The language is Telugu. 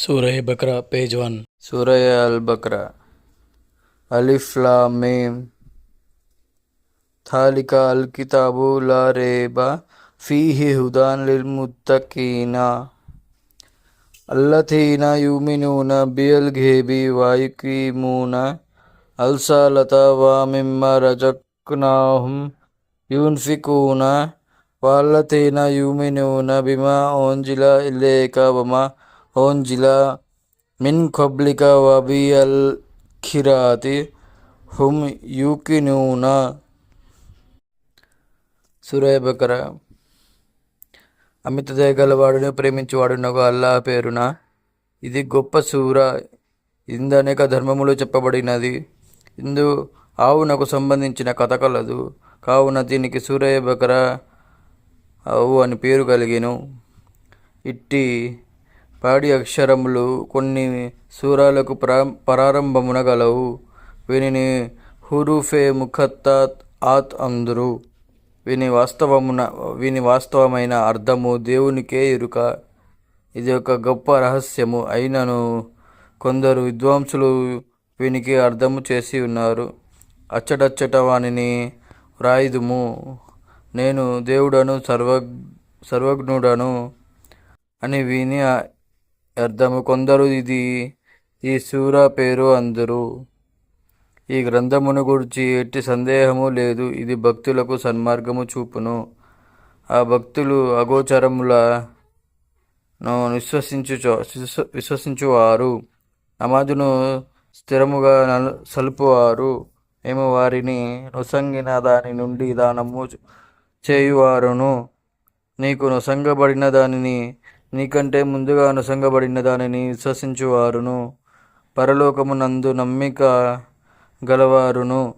सूरह बकरा पेज वन सूरह अल बकरा अलिफ्ला मेम थालिका अल किताबू ला रेबा फ़ी ही हुदान लिल मुत्तकीना अल्लथीन युमिनून बियल घेबी वायकी मूना अलसा लता वा मिम्मा रजकना रजकनाहुम युनफिकून वालथीन युमिनून बिमा ओंजिला इलेका वमा ఇలేక వమా ఓంజిల మిన్ ఖబ్లిక వబియల్ ఖిరాతి హుం యూకినూన సురయ బకర అమిత దయగలవాడును ప్రేమించువాడునకు అల్లాహ్ పేరున ఇది గొప్ప సూర ఇందు అనేక ధర్మములు చెప్పబడినది ఇందు ఆవునకు సంబంధించిన కథ కలదు కావున దీనికి సూరయ్య బకర ఆవు అని పేరు కలిగెను ఇట్టి పాడి అక్షరములు కొన్ని సూరాలకు ప్రా ప్రారంభమున గలవు. వీనిని హురూఫే ముఖత్తాత్ ఆత్ అందురు. వీని వాస్తవమున వీని వాస్తవమైన అర్థము దేవునికే ఎరుక. ఇది ఒక గొప్ప రహస్యము. అయినను కొందరు విద్వాంసులు వీనికి అర్థము చేసి ఉన్నారు. అచ్చటచ్చట వానిని వ్రాయుదుము. నేను దేవుడను సర్వ సర్వజ్ఞుడను అని విని అర్థము కొందరు ఇది. ఈ సూర పేరు అందరు. ఈ గ్రంథమును గురించి ఎట్టి సందేహము లేదు. ఇది భక్తులకు సన్మార్గము చూపును. ఆ భక్తులు అగోచరములను విశ్వసించు విశ్వసించువారు. నమాజును స్థిరముగా సలుపువారు. మేము వారిని నొసంగిన దాని నుండి దానము చేయువారును. నీకు నొసంగబడిన దానిని నీకంటే ముందుగా అనుసంగబడిన దానిని విశ్వసించువారును. పరలోకమునందు నమ్మిక గలవారును.